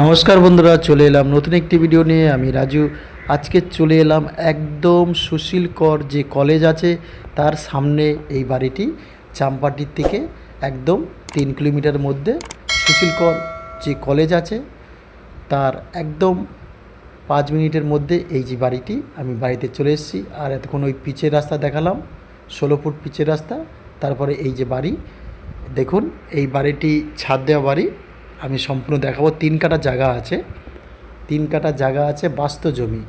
নমস্কার বন্ধুরা, চলে এলাম নতুন একটি ভিডিও নিয়ে। আমি রাজু। আজকে চলে এলাম একদম সুশীল কর যে কলেজ আছে, তার সামনে এই বাড়িটি, চাম্পাটির থেকে একদম তিন কিলোমিটার মধ্যে সুশীল কর যে কলেজ আছে, তার একদম পাঁচ মিনিটের মধ্যে এই যে বাড়িটি, আমি বাড়িতে চলে এসেছি। আর এতক্ষণ ওই পিচের রাস্তা দেখালাম, ষোলো ফুট পিচের রাস্তা, তারপরে এই যে বাড়ি। দেখুন, এই বাড়িটি ছাদ দেওয়া বাড়ি। আমি সম্পূর্ণ দেখাবো। তিন কাটা জায়গা আছে। তিন কাটা জায়গা আছে বাস্ত জমি।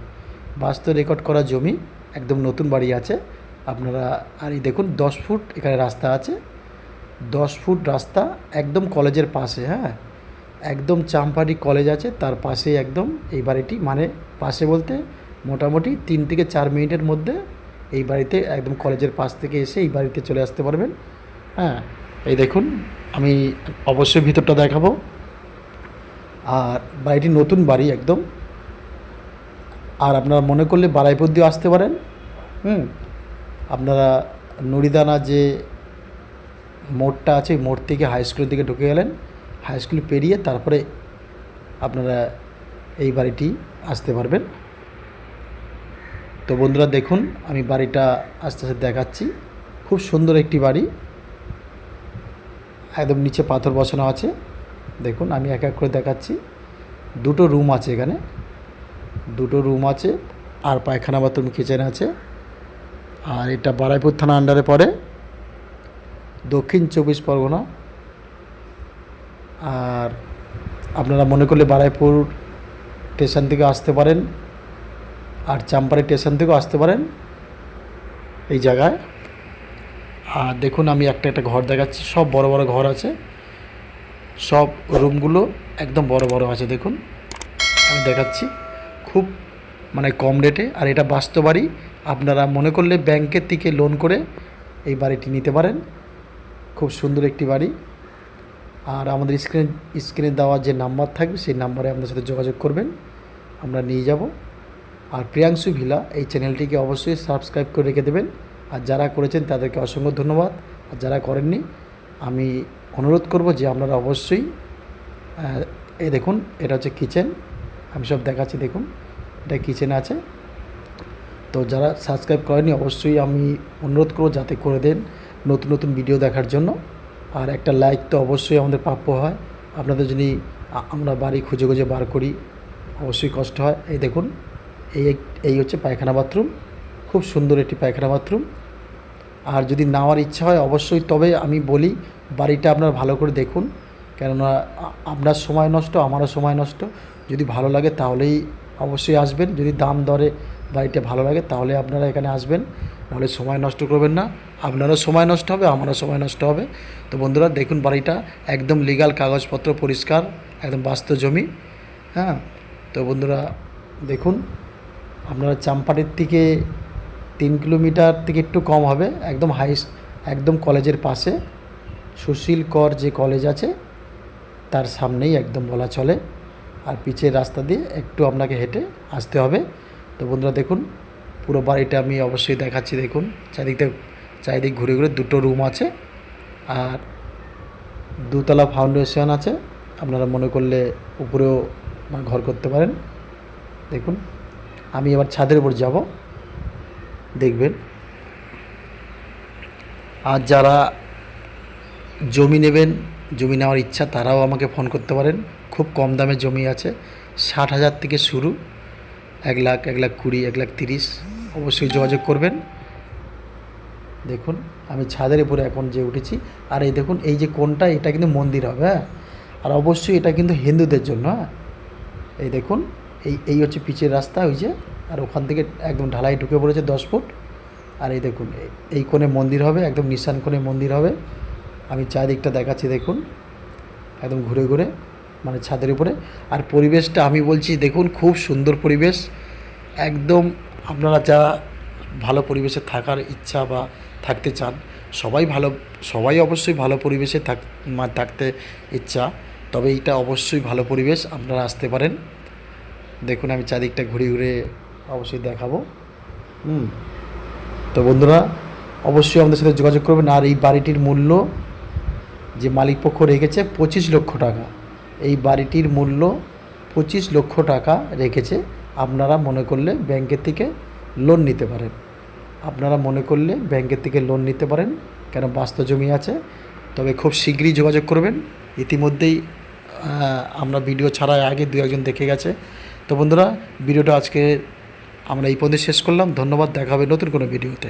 বাস্ত রেকর্ড করা জমি, একদম নতুন বাড়ি আছে। আপনারা, আর এই দেখুন, দশ ফুট এখানে রাস্তা আছে। দশ ফুট রাস্তা, একদম কলেজের পাশে হ্যাঁ? একদম চাম্পাটি কলেজ আছে, তার পাশে একদম এই বাড়িটি। মানে পাশে বলতে মোটামুটি তিন থেকে চার মিনিটের মধ্যে এই বাড়িতে একদম কলেজের পাশ থেকে এসে এই বাড়িতে চলে আসতে পারবেন। হ্যাঁ এই দেখুন, আমি অবশ্যই ভিতরটা দেখাবো। আর বাড়িটি নতুন বাড়ি একদম। আর আপনারা মনে করলে বারাইপুর দিয়ে আসতে পারেন। হুম, আপনারা নুড়িদানা যে মোড়টা আছে মোড় থেকে হাই স্কুলের দিকে ঢুকে গেলেন। হাই স্কুল পেরিয়ে তারপরে আপনারা এই বাড়িটি আসতে পারবেন। তো বন্ধুরা দেখুন, আমি বাড়িটা আস্তে আস্তে দেখাচ্ছি। খুব সুন্দর একটি বাড়ি। একদম নিচে পাথর বসানো আছে। দেখুন, আমি এক এক করে দেখাচ্ছি। দুটো রুম আছে এখানে। দুটো রুম আছে, আর পায়খানা বাথরুম কিচেন আছে। আর এটা বারাইপুর থানা আন্ডারে পড়ে। দক্ষিণ চব্বিশ পরগনা। আর আপনারা মনে করলে বারাইপুর স্টেশন থেকে আসতে পারেন। আর চাম্পারি স্টেশন থেকেও আসতে পারেন এই জায়গায়। আর দেখুন, আমি একটা একটা ঘর দেখাচ্ছি। সব বড় বড় ঘর আছে। সব রুমগুলো একদম বড় বড় আছে, দেখুন। আমি দেখাচ্ছি। খুব মানে কম রেটে, আর এটা বাস্তব বাড়ি আপনারা মনে করলে ব্যাংকের থেকে লোন করে এই বাড়িটি নিতে পারেন। খুব সুন্দর একটি বাড়ি। আর আমাদের স্ক্রিন, স্ক্রিনে দেওয়া যে নাম্বার থাকবে, সেই নাম্বারে আপনার সাথে যোগাযোগ করবেন। আমরা নিয়ে যাব। আর প্রিয়াংশু ভিলা এই চ্যানেলটিকে অবশ্যই সাবস্ক্রাইব করে রেখে দেবেন। আর যারা করেছেন, তাদেরকে অসংখ্য ধন্যবাদ। আর যারা করেননি, আমি অনুরোধ করব যে আপনারা অবশ্যই এই দেখুন, এটা হচ্ছে কিচেন। আমি সব দেখাচ্ছি, দেখুন, এটা কিচেন আছে। তো যারা সাবস্ক্রাইব করেনি অবশ্যই আমি অনুরোধ করব যাতে করে দেন নতুন নতুন ভিডিও দেখার জন্য। আর একটা লাইক তো অবশ্যই আমাদের প্রাপ্য হয়। আপনাদের যদি আমরা বাড়ি খুঁজে খুঁজে বার করি, অবশ্যই কষ্ট হয়। এই দেখুন, এই এই হচ্ছে পায়খানা বাথরুম। খুব সুন্দর একটি পায়খানা বাথরুম। আর যদি নেওয়ার ইচ্ছা হয়, অবশ্যই। তবে আমি বলি, বাড়িটা আপনারা ভালো করে দেখুন। কেননা আপনার সময় নষ্ট, আমারও সময় নষ্ট। যদি ভালো লাগে তাহলেই অবশ্যই আসবেন। যদি দাম দরে বাড়িটা ভালো লাগে তাহলে আপনারা এখানে আসবেন। নাহলে সময় নষ্ট করবেন না। আপনারও সময় নষ্ট হবে, আমারও সময় নষ্ট হবে। তো বন্ধুরা, দেখুন বাড়িটা একদম লিগাল কাগজপত্র পরিষ্কার, একদম বাস্তব জমি। হ্যাঁ? তো বন্ধুরা, দেখুন, আপনারা চাম্পাটির থেকে তিন কিলোমিটার থেকে একটু কম হবে, একদম হাই একদম কলেজের পাশে। সুশীল কর যে কলেজ আছে, তার সামনেই একদম বলা চলে। আর পিছের রাস্তা দিয়ে একটু আপনাকে হেঁটে আসতে হবে। তো বন্ধুরা দেখুন, পুরো বাড়িটা আমি অবশ্যই দেখাচ্ছি, দেখুন। চারিদিকটা, চারিদিক ঘুরে ঘুরে দুটো রুম আছে। আর দুতলা ফাউন্ডেশন আছে। আপনারা মনে করলে উপরেও ঘর করতে পারেন। দেখুন, আমি এবার ছাদের উপর যাব। দেখবেন। আর যারা জমি নেবেন, জমি নেওয়ার ইচ্ছা, তারাও আমাকে ফোন করতে পারেন। খুব কম দামে জমি আছে। ষাট হাজার থেকে শুরু। এক লাখ এক লাখ কুড়ি, এক লাখ তিরিশ। অবশ্যই যোগাযোগ করবেন। দেখুন, আমি ছাদের উপরে এখন যে উঠেছি। আর এই দেখুন, এই যে কোনটা এটা কিন্তু মন্দির হবে হ্যাঁ? আর অবশ্যই এটা কিন্তু হিন্দুদের জন্য হ্যাঁ? এই দেখুন, এই এই হচ্ছে পিচের রাস্তা, ওই যে আর ওখান থেকে একদম ঢালাই ঢুকে পড়েছে দশ ফুট। আর এই দেখুন এই- কোণে মন্দির হবে, একদম নিশান কোণে মন্দির হবে। আমি চারিদিকটা দেখাচ্ছি, দেখুন। একদম ঘুরে ঘুরে মানে ছাদের উপরে। আর পরিবেশটা আমি বলছি, দেখুন, খুব সুন্দর পরিবেশ। একদম আপনারা যা ভালো পরিবেশে থাকার ইচ্ছা বা থাকতে চান, সবাই ভালো, সবাই অবশ্যই ভালো পরিবেশে থাক থাকতে ইচ্ছা। তবে এইটা অবশ্যই ভালো পরিবেশ, আপনারা আসতে পারেন। দেখুন, আমি চারিদিকটা ঘুরে ঘুরে অবশ্যই দেখাবো। হুম। তো বন্ধুরা অবশ্যই আমাদের সাথে যোগাযোগ করবেন। আর এই বাড়িটির মূল্য যে মালিক পক্ষ রেখেছে পঁচিশ লক্ষ টাকা। এই বাড়িটির মূল্য পঁচিশ লক্ষ টাকা রেখেছে। আপনারা মনে করলে ব্যাংকের থেকে লোন নিতে পারেন। আপনারা মনে করলে ব্যাংকের থেকে লোন নিতে পারেন কেন বাস্তু জমি আছে। তবে খুব শীঘ্রই যোগাযোগ করবেন। ইতিমধ্যেই আমরা ভিডিও ছাড়ার আগে দু একজন দেখে গেছে। তো বন্ধুরা ভিডিওটা আজকে আমরা এই পর্যন্ত শেষ করলাম। ধন্যবাদ দেখা হবে নতুন কোনো ভিডিওতে।